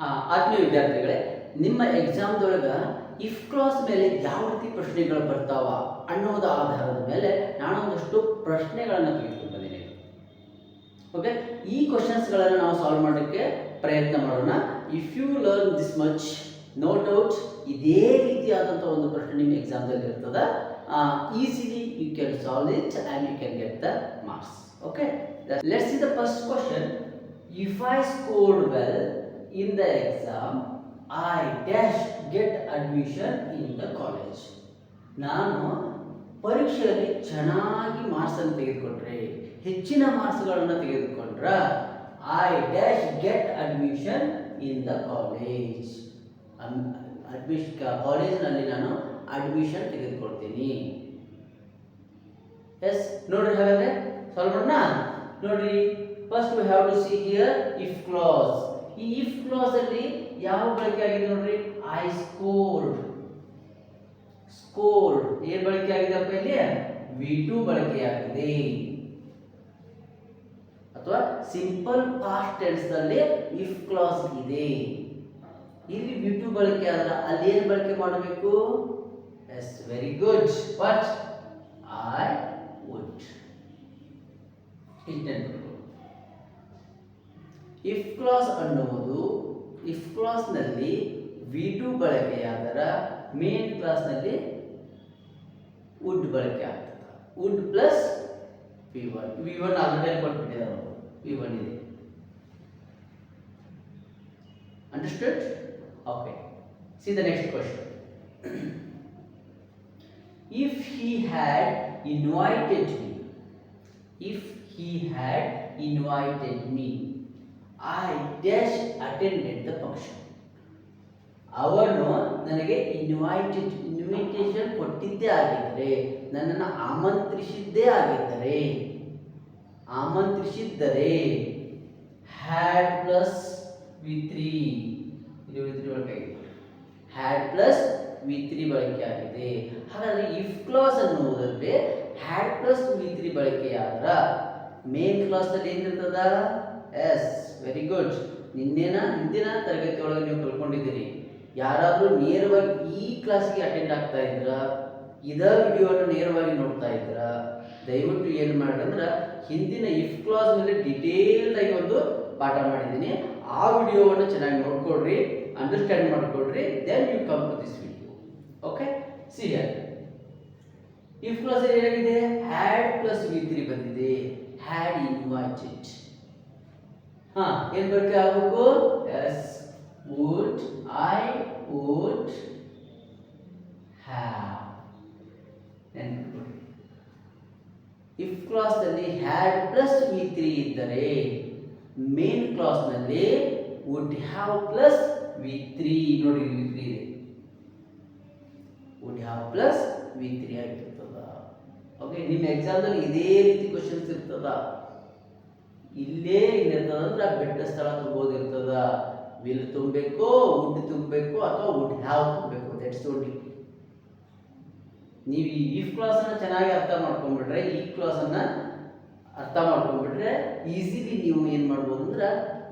ಆತ್ಮೀಯ ವಿದ್ಯಾರ್ಥಿಗಳೇ, ನಿಮ್ಮ ಎಕ್ಸಾಮ್ದೊಳಗೆ ಇಫ್ ಕ್ಲಾಸ್ ಮೇಲೆ ಯಾವ ರೀತಿ ಪ್ರಶ್ನೆಗಳು ಬರ್ತಾವ ಅನ್ನೋದ ಆಧಾರದ ಮೇಲೆ ನಾನೊಂದಷ್ಟು ಪ್ರಶ್ನೆಗಳನ್ನು ತೆಗೆದುಕೊಂಡು ಓಕೆ ಈ ಕ್ವಶನ್ಸ್ಗಳನ್ನು ನಾವು ಸಾಲ್ವ್ ಮಾಡೋಕ್ಕೆ ಪ್ರಯತ್ನ ಮಾಡೋಣ. If you learn this much no doubt ಇದೇ ರೀತಿಯಾದಂಥ ಒಂದು ಪ್ರಶ್ನೆ ನಿಮ್ಮ ಎಕ್ಸಾಮ್ದಲ್ಲಿ ಇರ್ತದೆ. Easily you can solve it and you can get the marks okay let's E the first question if I scored well in the exam I dash get admission in the college ನಾನು ಪರೀಕ್ಷೆಯಲ್ಲಿ ಚೆನ್ನಾಗಿ ಮಾರ್ಕ್ಸನ್ನು ತೆಗೆದುಕೊಂಡ್ರೆ, ಹೆಚ್ಚಿನ ಮಾರ್ಕ್ಸ್ಗಳನ್ನು ತೆಗೆದುಕೊಂಡ್ರೆ I dash get admission in the college ಅಡ್ಮಿಷ್ ಕಾಲೇಜ್ನಲ್ಲಿ ನಾನು ಅಡ್ಮಿಷನ್ ತೆಗೆದುಕೊಳ್ತೀನಿ. ಎಸ್ ನೋಡ್ರಿ ಹಾಗಾದ್ರೆ ಸಾಲ್ವ್ ಮಾಡೋಣ? ನೋಡ್ರಿ first we have to see here if class ಈ ಇಫ್ ಕ್ಲಾಸ್ ಅಲ್ಲಿ ಯಾವ ಬಳಕೆ ಆಗಿದೆ ನೋಡ್ರಿ? ಐ ಸ್ಕೋರ್ಡ್ ಸ್ಕೋರ್ಡ್ ಏನ್ ಬಳಕೆ ಆಗಿದೆಪ್ಪ ಇಲ್ಲಿ? ವಿ ಟು ಆಗಿದೆ. ಅಥವಾ ಸಿಂಪಲ್ ಪಾಸ್ಟ್ ಟೆನ್ಸ್ ಅಲ್ಲಿ ಇಫ್ ಕ್ಲಾಸ್ ಇದೆ. ಇಲ್ಲಿ ವಿ ಟು ಬಳಕೆ ಆದ್ರೆ ಅಲ್ಲಿ ಏನು ಬಳಕೆ ಮಾಡಬೇಕು? Yes very good what I would if class ಅನ್ನುವುದು ಇಫ್ ಕ್ಲಾಸ್ನಲ್ಲಿ ವಿ ಟು ಬಳಕೆಯಾದರ ಮೇನ್ ಕ್ಲಾಸ್ನಲ್ಲಿ ವುಡ್ ಬಳಕೆ ಆಗ್ತದೆ. Would plus V one V one already ಕೊಟ್ಬಿಟ್ಟಿದ್ದಾರೆ V one ಇದೆ. Understood okay see the next question if he had invited me if he had invited me. I dash attended the function ಅವನು ನನಗೆ invited invitation ಕೊಟ್ಟಿದ್ದೇ ಆಗಿದ್ದರೆ ನನ್ನನ್ನು ಆಮಂತ್ರಿಸಿದ್ದೇ ಆಗಿದ್ದರೆ, ಆಮಂತ್ರಿಸಿದ್ದರೆ had plus V three ಇದು ವಿ ತ್ರೀ ಬಳಕೆ ಹ್ಯಾಡ್ ಪ್ಲಸ್ ವಿ ತ್ರೀ ಬಳಕೆ ಆಗಿದೆ ಹಾಗಾದರೆ ಇಫ್ ಕ್ಲಾಸ್ ಅನ್ನುವುದರಲ್ಲಿ ಹ್ಯಾಡ್ ಪ್ಲಸ್ ವಿ ತ್ರೀ ಬಳಕೆಯಾದ್ರ ಮೇನ್ ಕ್ಲಾಸಲ್ಲಿ ಏನಿರ್ತದ? ಎಸ್ ವೆರಿ ಗುಡ್ ನಿನ್ನೆನ ಹಿಂದಿನ ತರಗತಿಯೊಳಗೆ ನೀವು ಕಲ್ಕೊಂಡಿದ್ದೀರಿ. ಯಾರಾದರೂ ನೇರವಾಗಿ ಈ ಕ್ಲಾಸ್ಗೆ ಅಟೆಂಡ್ ಆಗ್ತಾ ಇದ್ರ? ಇದ ವಿಡಿಯೋನ ನೇರವಾಗಿ ನೋಡ್ತಾ ಇದ್ರ? ದಯವಿಟ್ಟು ಏನು ಮಾಡಿ ಅಂದ್ರೆ, ಹಿಂದಿನ ಇಫ್ ಕ್ಲಾಸ್ ಮೇಲೆ ಡಿಟೇಲ್ಡ್ ಆಗಿ ಒಂದು ಪಾಠ ಮಾಡಿದ್ದೀನಿ. ಆ ವಿಡಿಯೋವನ್ನು ಚೆನ್ನಾಗಿ ನೋಡ್ಕೊಡ್ರಿ understand ಮಾಡ್ಕೊಡ್ರಿ then you come to this video okay see if class ಏನಾಗಿದೆ? ಹ್ಯಾಡ್ ಪ್ಲಸ್ ವಿ ತ್ರೀ ಬಂದಿದೆ. ಹ್ಯಾಡ್ ಇನ್ವೈಟೆಡ್ ಹಾ ಏನ್ ಬಳಕೆ ಆಗಬೇಕು yes would I would have ನೆನ್ಪಿಟ್ಕೊಳ್ಳಿ ಇಫ್ ಕ್ಲಾಸ್ನಲ್ಲಿ ಹ್ಯಾಡ್ ಪ್ಲಸ್ ವಿ ತ್ರೀ ಇದ್ದರೆ ಮೇನ್ ಕ್ಲಾಸ್ನಲ್ಲಿ would have plus V three ನೋಡಿ ವಿ ತ್ರೀ ಇದೆ. Would have plus V three ಆಗಿರ್ತದ. ಓಕೆ ನಿಮ್ಮ ಎಕ್ಸಾಮ್ದಲ್ಲಿ ಇದೇ ರೀತಿ ಕ್ವಶನ್ಸ್ ಇರ್ತದ. ಇಲ್ಲೇ ಇಲ್ಲಿರ್ತದಂದ್ರೆ ಬೆಟ್ಟ ಸ್ಥಳ ತುಂಬೋದಿರ್ತದ. ವಿಲ್ ತುಂಬಬೇಕು ವುಡ್ ತುಂಬಬೇಕು ಅಥವಾ ವುಡ್ ಹ್ಯಾವ್ ತುಂಬಬೇಕು ದಟ್ಸ್ ಓನ್ಲಿ ನೀವು ಈ ಇಫ್ ಕ್ಲಾಸನ್ನು ಚೆನ್ನಾಗಿ ಅರ್ಥ ಮಾಡ್ಕೊಂಡ್ಬಿಟ್ರೆ ಈ ಕ್ಲಾಸನ್ನು ಅರ್ಥ ಮಾಡ್ಕೊಂಡ್ಬಿಟ್ರೆ ಈಸಿಲಿ ನೀವು ಏನು ಮಾಡ್ಬೋದು ಅಂದ್ರೆ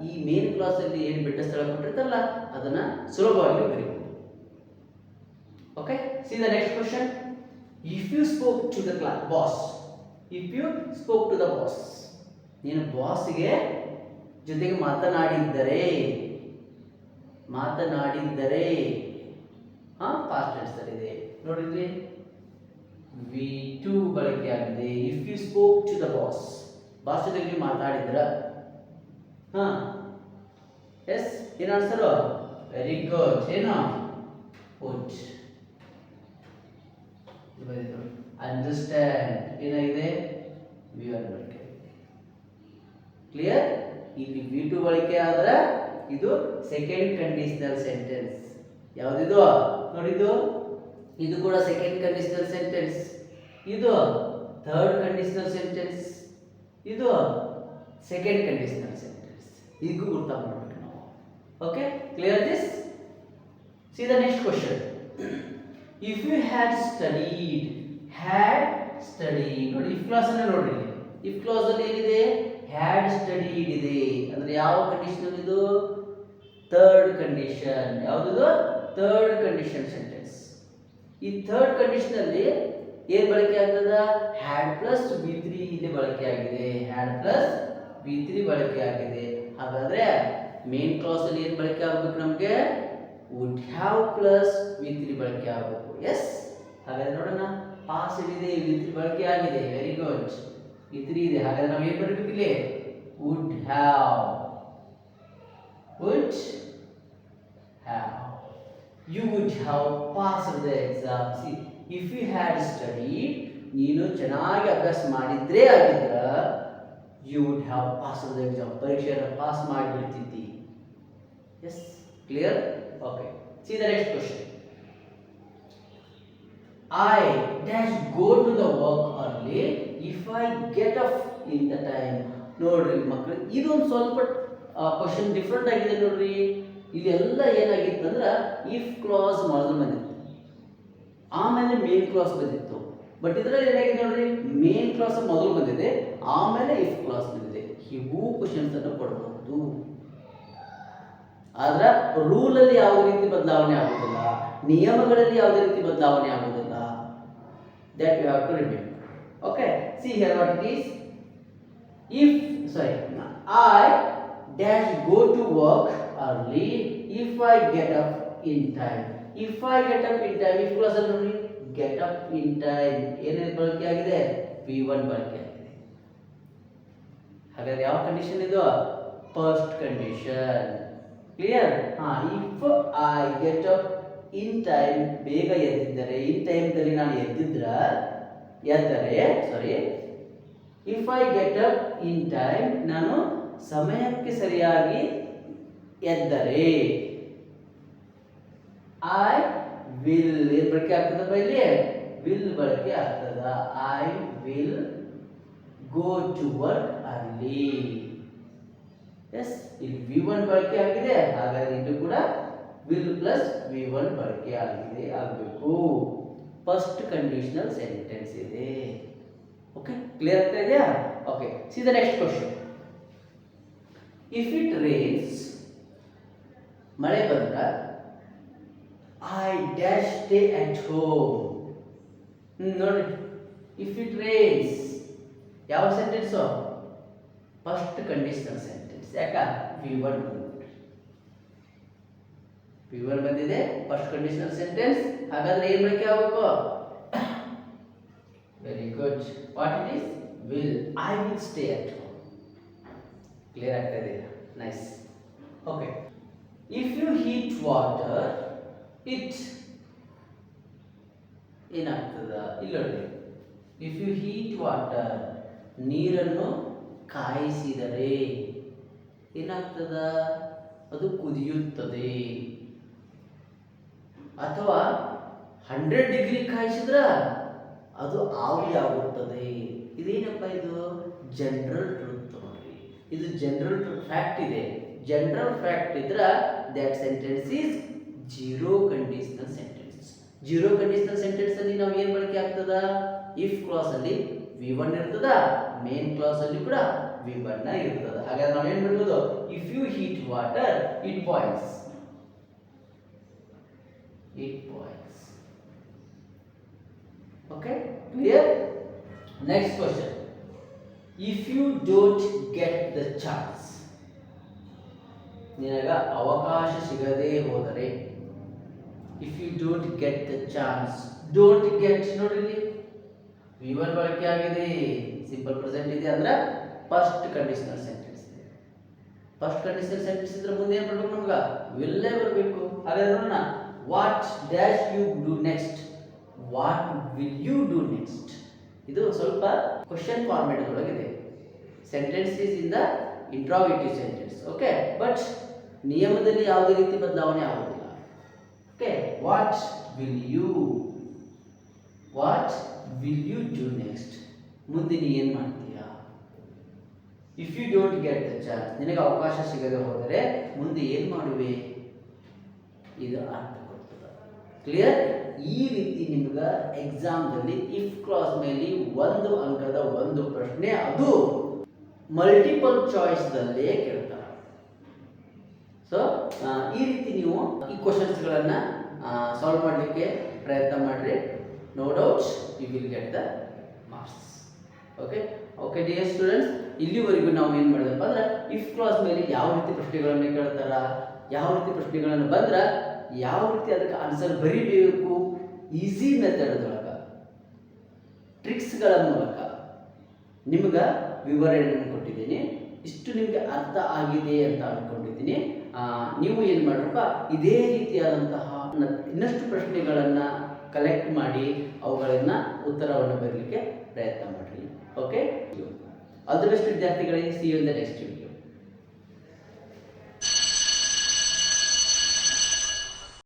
ಈ ಮೇನ್ ಕ್ಲಾಸಲ್ಲಿ ಏನು ಬೆಟ್ಟ ಸ್ಥಳ ಕೊಟ್ಟಿರ್ತಲ್ಲ, ಅದನ್ನು ಸುಲಭವಾಗಿ ಬರೀಬೋದು. Okay see the next question if you spoke to the ಕ್ಲಾ boss if you spoke to the boss ನೀನು ಬಾಸ್ಗೆ ಜೊತೆಗೆ ಮಾತನಾಡಿದ್ದರೆ ಮಾತನಾಡಿದ್ದರೆ, ಹಾ ಪಾಸ್ಟ್ ಟೆನ್ಸ್ ಇದೆ. ನೋಡಿದ್ರಿ ವಿ ಟು ಬಳಕೆ ಆಗಿದೆ. If you spoke to the boss boss ಜೊತೆಗೆ ನೀವು ಮಾತಾಡಿದ್ರ. ಹಾ. ಎಸ್ ಏನು ಆನ್ಸರು ವೆರಿ ಗುಡ್ ಏನು? ಐ ಅಂಡರ್ಸ್ಟ್ಯಾಂಡ್ ಏನಾಗಿದೆ? ವಿ ಆರ್ ಬಳಕೆ ಕ್ಲಿಯರ್ ಇಲ್ಲಿ ವಿ ಟು ಬಳಕೆ ಆದ್ರೆ ಇದು ಸೆಕೆಂಡ್ ಕಂಡೀಷನಲ್ ಸೆಂಟೆನ್ಸ್ ಯಾವ್ದಿದು? ನೋಡಿದು ಇದು ಕೂಡ ಸೆಕೆಂಡ್ ಕಂಡೀಷನಲ್ ಸೆಂಟೆನ್ಸ್ ಇದು ಥರ್ಡ್ ಕಂಡೀಷನಲ್ ಸೆಂಟೆನ್ಸ್ ಇದು ಸೆಕೆಂಡ್ ಕಂಡೀಷನಲ್ ಸೆಂಟೆನ್ಸ್ ಇದಕ್ಕೂ ಗುರ್ತ ಮಾಡ್ಬೇಕು ನಾವು. Okay clear this see the next question if you had studied had study ನೋಡಿ ಇಫ್ ಕ್ಲಾಸ್ ಅನ್ನ ನೋಡ್ರಿ. ಇಫ್ ಕ್ಲಾಸ್ ಅಲ್ಲಿ ಏನಿದೆ? ಹ್ಯಾಡ್ ಸ್ಟಡೀಡ್ ಇದೆ. ಅಂದ್ರೆ ಯಾವ ಕಂಡೀಷನ್ ಇದು? ಥರ್ಡ್ ಕಂಡೀಷನ್ ಯಾವುದಿದು? ಥರ್ಡ್ ಕಂಡೀಷನ್ ಸೆಂಟೆನ್ಸ್ ಈ ಥರ್ಡ್ ಕಂಡೀಷನ್ ಅಲ್ಲಿ ಏನ್ ಬಳಕೆ ಆಗ್ತದ? ಹ್ಯಾಡ್ ಪ್ಲಸ್ ವಿ ತ್ರೀ ಇಲ್ಲಿ ಬಳಕೆ ಆಗಿದೆ. ಹ್ಯಾಡ್ ಪ್ಲಸ್ ವಿ ತ್ರೀ ಬಳಕೆ ಆಗಿದೆ. ಹಾಗಾದ್ರೆ ಮೇನ್ ಕ್ಲಾಸ್ ಅಲ್ಲಿ ಏನ್ ಬಳಕೆ ಆಗ್ಬೇಕು ನಮಗೆ? Would have plus V three ಬಳಕೆ ಆಗಬೇಕು. ಎಸ್ ಹಾಗಾದ್ರೆ ನೋಡೋಣ. ಪಾಸ್ ಇದೆ ವಿ ಬಳಕೆ ಆಗಿದೆ. ವೆರಿ ಗುಡ್ ವಿ ತ್ರೀ ಇದೆ ಹಾಗಾದ್ರೆ ನಾವು ಏನ್ ಬರಬೇಕು ಇಲ್ಲಿ would have would have you would have passed the exam. See, if you had studied, ನೀನು ಚೆನ್ನಾಗಿ ಅಭ್ಯಾಸ ಮಾಡಿದ್ರೆ ಆಗಿದ್ರ you would have pass the exam ಪರೀಕ್ಷೆಯನ್ನು pass ಮಾಡಿಬಿಡ್ತಿದ್ದಿ. Yes clear okay see the next question I dash go to the work early if I get up in the time ನೋಡ್ರಿ ಮಕ್ಕಳು ಇದೊಂದು ಸ್ವಲ್ಪ ಕ್ವಶನ್ ಡಿಫ್ರೆಂಟ್ ಆಗಿದೆ ನೋಡ್ರಿ. ಇದೆಲ್ಲ ಏನಾಗಿತ್ತು ಅಂದ್ರೆ ಇಫ್ ಕ್ಲಾಸ್ ಮೊದಲು ಬಂದಿತ್ತು. ಆಮೇಲೆ ಮೇನ್ ಕ್ಲಾಸ್ ಬಂದಿತ್ತು. ಬಟ್ ಇದರಲ್ಲಿ ಏನಾಗಿದೆ ನೋಡ್ರಿ ಮೇನ್ ಕ್ಲಾಸ್ ಮೊದಲು ಬಂದಿದೆ, ಆಮೇಲೆ ಇಫ್ ಕ್ಲಾಸ್ ಬಂದಿದೆ. ಹೀಗೂ ಕ್ವಶನ್ಸ್ ಅನ್ನು ಕೊಡಬಹುದು ಆದ್ರೆ ರೂಲ್ ಅಲ್ಲಿ ಯಾವುದೇ ರೀತಿ ಬದಲಾವಣೆ ಆಗುವುದಿಲ್ಲ ನಿಯಮಗಳಲ್ಲಿ ಯಾವುದೇ ರೀತಿ ಬದಲಾವಣೆ ಆಗುವುದಿಲ್ಲ that you have to remember okay see here what it if if, sorry, i dash go to work early, if i get up in time. If i get up in time, if class ನೋಡಿ, get up in time. ಏನೇನು ಬಳಕೆ ಆಗಿದೆ? V1 ಬಳಕೆ ಆಗಿದೆ. ಹಾಗಾದ್ರೆ ಯಾವ condition ಇದು? First condition clear ಹಾ if I get up in time ಬೇಗ ಎದ್ದಿದ್ದರೆ ಇನ್ ಟೈಮ್ದಲ್ಲಿ ನಾನು ಎದ್ದಿದ್ರ ಎದ್ದರೆ sorry if I get up in time ನಾನು ಸಮಯಕ್ಕೆ ಸರಿಯಾಗಿ ಎದ್ದರೆ ಐ ವಿಲ್ ಬಳಕೆ ಆಗ್ತದ ಇಲ್ಲಿ ವಿಲ್ ಬಳಕೆ ಆಗ್ತದ. I will go to work early yes ಇಲ್ಲಿ ವಿ ಒನ್ ಬಳಕೆ ಆಗಿದೆ. ಹಾಗಾದ್ರೆ ಇದು ಕೂಡ ವಿಲ್ ಪ್ಲಸ್ ವಿ ಒನ್ ಬಳಕೆ ಆಗಿದೆ. ಆಗಬೇಕು. ಫಸ್ಟ್ ಕಂಡೀಷನಲ್ ಸೆಂಟೆನ್ಸ್ ಇದೆ. ಓಕೆ ಕ್ಲಿಯರ್ ಆಗ್ತಾ ಇದೆಯಾ? Okay see the next question if it rains ಮಳೆ ಬಂದ್ರ I dash stay at home, ನೋಡಿ. ಇಫ್ ಇಟ್ ರೇನ್ಸ್ ಯಾವ ಸೆಂಟೆನ್ಸು ಫಸ್ಟ್ ಕಂಡೀಷನಲ್ ಸೆಂಟೆನ್ಸ್ ಯಾಕ? ವಿ ಒನ್ ಒನ್ ಬಂದಿದೆ ಫಸ್ಟ್ ಕಂಡೀಷನಲ್ ಸೆಂಟೆನ್ಸ್ ಹಾಗಾದ್ರೆ ಏನ್ ಬಳಕೆ ಆಗಬೇಕು very good what it is will I will stay at home clear ಆಗ್ತಾ ಇದೆ? Nice okay if you heat water it ಏನಾಗ್ತದ? ಇಲ್ಲ ಇಫ್ ಯು ಹೀಟ್ ವಾಟರ್ ನೀರನ್ನು ಕಾಯಿಸಿದರೆ ಏನಾಗ್ತದ? ಅದು ಕುದಿಯುತ್ತದೆ. ಅಥವಾ ಹಂಡ್ರೆಡ್ ಡಿಗ್ರಿ ಕಾಯಿಸಿದ್ರ ಅದು ಆವಿಯಾಗುತ್ತದೆ. ಇದೇನಪ್ಪ ಇದು? ಜನರಲ್ ಟ್ರೂತ್ ನೋಡ್ರಿ. ಇದು ಜನರಲ್ ಫ್ಯಾಕ್ಟ್ ಇದೆ. ಜನರಲ್ ಫ್ಯಾಕ್ಟ್ ಇದ್ರ that sentence is zero conditional sentence zero conditional sentence ಅಲ್ಲಿ ನಾವು ಏನ್ ಬಳಕೆ ಆಗ್ತದ? ಇಫ್ ಕ್ಲಾಸ್ ಅಲ್ಲಿ ವಿ ಒನ್ ಇರ್ತದ ಮೇನ್ ಕ್ಲಾಸ್ ಅಲ್ಲಿ ಕೂಡ ವಿ ಒನ್ ಇರ್ತದ. ಹಾಗಾದ್ರೆ ನಾವು ಏನ್ ಮಾಡ್ಬೋದು? If you heat water it boils it points. Okay clear next question if you don't get the chance ನಿನಗ ಅವಕಾಶ ಸಿಗದೇ ಹೋದರೆ if you don't get the chance don't get ನೋಡಿರಿ ವಿ ಬಳಕೆ ಆಗಿದೆ. ಸಿಂಪಲ್ ಪ್ರೆಸೆಂಟ್ ಇದೆ ಅಂದ್ರೆ ಫಸ್ಟ್ ಕಂಡೀಷನಲ್ ಸೆಂಟೆನ್ಸ್ ಇದೆ ಫಸ್ಟ್ ಕಂಡೀಷನಲ್ ಸೆಂಟೆನ್ಸ್ ಇದ್ರೆ ಮುಂದೆ ಏನು ಬರ್ಬೇಕು ನಮ್ಗೆ? ವಿಲ್ಲೇ ಬರಬೇಕು ಹಾಗಾದ್ರೆ ನೋಡೋಣ. What dash you do next what will you do next ಇದು ಸ್ವಲ್ಪ ಕ್ವಶನ್ ಫಾರ್ಮೇಟ್ ಒಳಗಿದೆ. ಸೆಂಟೆನ್ಸಸ್ ಇಂದ ಇಂಟ್ರಾಗೇಟಿವ್ ಸೆಂಟೆನ್ಸ್ ಓಕೆ ಬಟ್ ನಿಯಮದಲ್ಲಿ ಯಾವುದೇ ರೀತಿ ಬದಲಾವಣೆ ಆಗೋದಿಲ್ಲ okay what will you what will you do next ಮುಂದೆ ನೀ ಏನು ಮಾಡ್ತೀಯಾ? If you don't get the chance ನಿನಗೆ ಅವಕಾಶ ಸಿಗದೆ ಹೋದರೆ ಮುಂದೆ ಏನು ಮಾಡುವೆ? ಇದು ಅರ್ಥ. ಕ್ಲಿಯರ್ ಈ ರೀತಿ ನಿಮ್ಗೆ ಎಕ್ಸಾಮ್ದಲ್ಲಿ ಇಫ್ ಕ್ಲಾಸ್ ಮೇಲೆ ಒಂದು ಅಂಕದ ಒಂದು ಪ್ರಶ್ನೆ ಅದು ಮಲ್ಟಿಪಲ್ ಚಾಯ್ಸ್ದಲ್ಲೇ ಕೇಳ್ತಾರೆ. ಸೊ ಈ ರೀತಿ ನೀವು ಈ ಕ್ವಶನ್ಸ್ಗಳನ್ನು ಸಾಲ್ವ್ ಮಾಡಲಿಕ್ಕೆ ಪ್ರಯತ್ನ ಮಾಡಿರಿ. No doubts you will get the marks okay okay dear students ಇಲ್ಲಿವರೆಗೂ ನಾವು ಏನು ಮಾಡಿದಪ್ಪ ಅಂದ್ರೆ ಇಫ್ ಕ್ಲಾಸ್ ಮೇಲೆ ಯಾವ ರೀತಿ ಪ್ರಶ್ನೆಗಳನ್ನು ಕೇಳ್ತಾರ, ಯಾವ ರೀತಿ ಪ್ರಶ್ನೆಗಳನ್ನು ಬಂದ್ರೆ ಯಾವ ರೀತಿ ಅದಕ್ಕೆ ಆನ್ಸರ್ ಬರಿಬೇಕು? ಈಸಿ ಮೆಥಡ್ದೊಳಗೆ ಟ್ರಿಕ್ಸ್ಗಳ ಮೂಲಕ. ನಿಮ್ಗೆ ವಿವರಣೆಯನ್ನು ಕೊಟ್ಟಿದ್ದೀನಿ. ಇಷ್ಟು ನಿಮಗೆ ಅರ್ಥ ಆಗಿದೆ ಅಂತ ಅಂದ್ಕೊಂಡಿದ್ದೀನಿ ನೀವು ಏನು ಮಾಡ್ರಪ್ಪ ಇದೇ ರೀತಿಯಾದಂತಹ ಇನ್ನಷ್ಟು ಪ್ರಶ್ನೆಗಳನ್ನು ಕಲೆಕ್ಟ್ ಮಾಡಿ ಅವುಗಳನ್ನು ಉತ್ತರವನ್ನು ಬರಲಿಕ್ಕೆ ಪ್ರಯತ್ನ ಮಾಡಿರಿ. ಓಕೆ ಅದರಷ್ಟು ವಿದ್ಯಾರ್ಥಿಗಳಿಗೆ ಸಿ ಇನ್ ದ ನೆಕ್ಸ್ಟ್